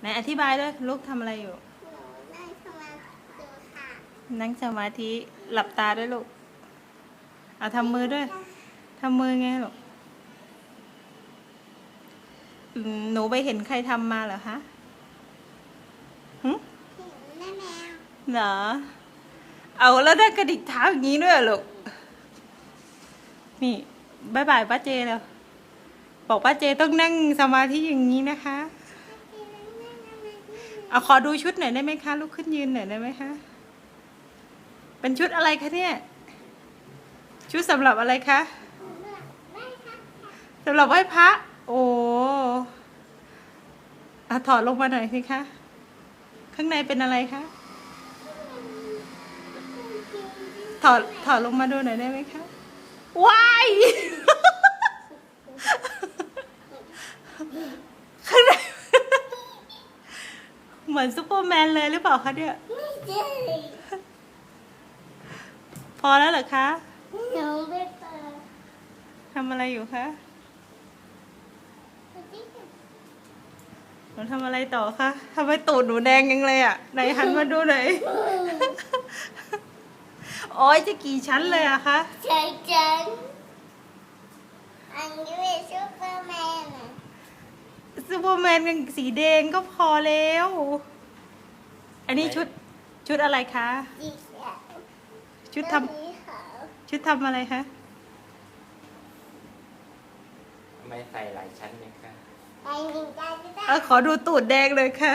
ไหนอธิบายด้วยลูกทำอะไรอยู่หนูได้สมาธิค่ะนั่งสมาธิหลับตาด้วยลูกเอาทำมือด้วยทำมือไงลูกอืมหนูไปเห็นใครทำมาเหรอคะหึเห็นแม่แมวเหรอเอาแล้วได้กระดิกเท้าอย่างนี้ด้วยเหรอลูกนี่บายบายป้าเจแล้วบอกป้าเจต้องนั่งสมาธิอย่างนี้นะคะ เอาขอดูชุดหน่อยได้ไหมคะลุกขึ้นยืนหน่อยได้ไหมคะเป็นชุดอะไรคะเนี่ย ชุดสำหรับอะไรคะสำหรับไหว้พระ โอ้อะถอดลงมาหน่อยสิคะข้างในเป็นอะไรคะถอดถอดลงมาดูหน่อยได้ไหมคะว้าย ข้างใน เหมือนซูเปอร์แมนเลยหรือเปล่าคะเนี่ย ไม่ใช่พอแล้วเหรอคะหนูไปเปิดทำอะไรอยู่คะหนูทำอะไรต่อคะทำไมตูดหนูแดงยังเลยอะไหนหันมาดูหน่อยโอ้ยจะกี่ชั้นเลยอะคะใช่จันอันนี้เป็นซูเปอร์แมนอะ ซูเปอร์แมนกันสีแดงก็พอแล้ว อันนี้ชุดชุดอะไรคะ สีเขียวชุดทำ สีขาวชุดทำอะไรคะ ทำไมใส่หลายชั้นเนี่ยคะไอ้หนึ่งใจก็ได้ เออขอดูตูดแดงเลยค่ะ